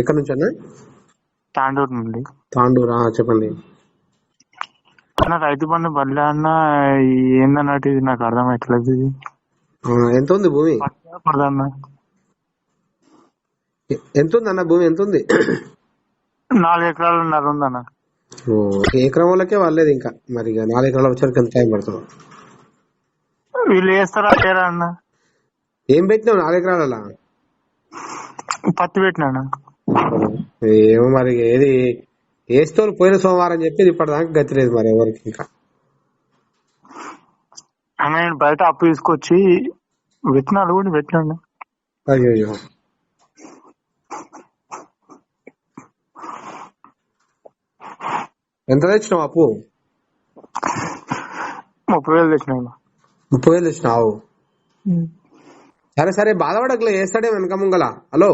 ఎక్కడి నుంచి అన్న? తాండూరు నుండి. తాండూరా చెప్పండి. అన్న రైతు బంధు బదిలీ అన్న ఏందన్నట్టు ఇది? నాకు అర్థమవుతలేదు ఇది. ఎంత ఉంది భూమి? పడదన్న ఎంత ఉంది అన్న భూమి? ఎంత ఉంది? నాలుగు ఎకరాలున్నర ఉందన్న ఓ, ఎకరం వాళ్ళకే వాళ్ళేది ఇంకా? మరి ఇక నాలుగు ఎకరాల వచ్చరికి ఎంత టైం పడుతుంది. వీళ్ళు వేస్తారా లేరా అన్న? ఏం పెట్టినావు నాలుగు ఎకరాల పత్తి పెట్టినా ఏమో మరి ఏది వేస్తోళ్ళు పోయిన సోమవారం చెప్పేది ఇప్పటిదాకా గతి లేదు మరి ఎవరికి ఇంకా. నేను బయట అప్పు తీసుకొచ్చి విత్తనాలు కూడా పెట్టినాను అయ్యో అయ్యో ఎంత తెచ్చినావు అప్పు? ముప్పై వేలు తెచ్చినాను ముప్పై వేలు తెచ్చినావు? సరే సరే బాధపడకలే వేస్తాడే వెనక ముంగల. హలో?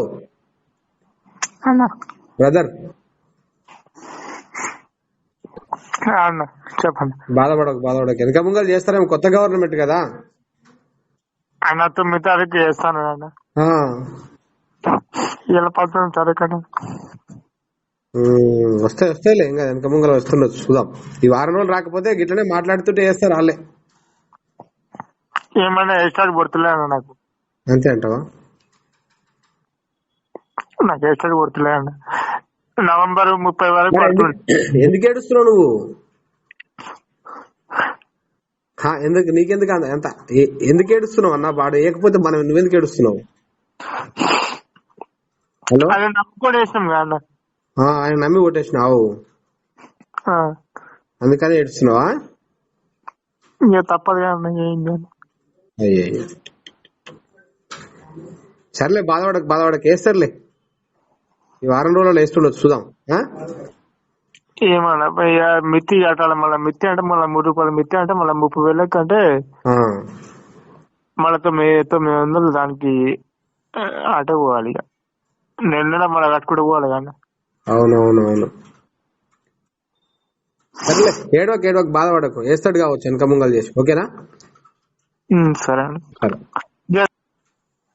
బ్రదర్. అన్న చెప్పండి. బాధపడకు బాధపడకు. వెనక ముంగలు చేస్తారేమో కొత్త గవర్నమెంట్ కదా? అన్న తొమ్మిది తారీఖు చేస్తాను అన్న. ఇలా పద్దెనిమిది తారీఖు వస్తే వస్తాయిలే ఇంకా వెనక ముంగల వస్తుండొచ్చు. చూద్దాం. ఈ వారం రోజులు రాకపోతే గిట్లనే మాట్లాడుతుంటే వేస్తారు వాళ్ళే. ఏమైనా ఎక్స్ట్రా అన్న నాకు? అంతే అంటావా? నాకు ఎక్స్ట్రా కొడుతులే అన్న నవంబర్ ముప్పై వరకు పడుతుంది. ఎందుకు- ఏడుస్తున్నావు నువ్వు? ఎందుకు నీకెందుకు అంత ఎంత ఎందుకు ఏడుస్తున్నావు అన్న వాడు? ఏకపోతే మనం నువ్వెందుకు ఏడుస్తున్నావు? హలో? అది నమ్ముకొని వేసినాం కదా అన్న. ఆ, ఆయన నమ్మి కొట్టేసినావు. అందుకని ఏడుస్తున్నావా? ఇక తప్పదు కదా సర్లే బాధపడక బాధపడక. వేస్తారులే ఈ వారం రోజుల్లో వేస్తుండొచ్చు చూద్దాం? ఏమన్నా మిత్తి కట్టాలి మళ్ళీ మిత్తి అంటే మళ్ళీ మూడు రూపాయలు మిత్తి అంటే మళ్ళీ ముప్పై వేలకి అంటే ఆ. మళ్ళీ తొమ్మిది తొమ్మిది వందలు దానికి అటే పోవాలి ఇక. నెల మళ్ళీ కట్టుకుంటూ పోవాలి కానీ అవునవునవును సర్లే ఏడవక ఏడవక బాధపడకు. వేస్తాడు కావచ్చు వెనక ముంగలు చేసి. ఓకేనా? సరే అండి. సరే.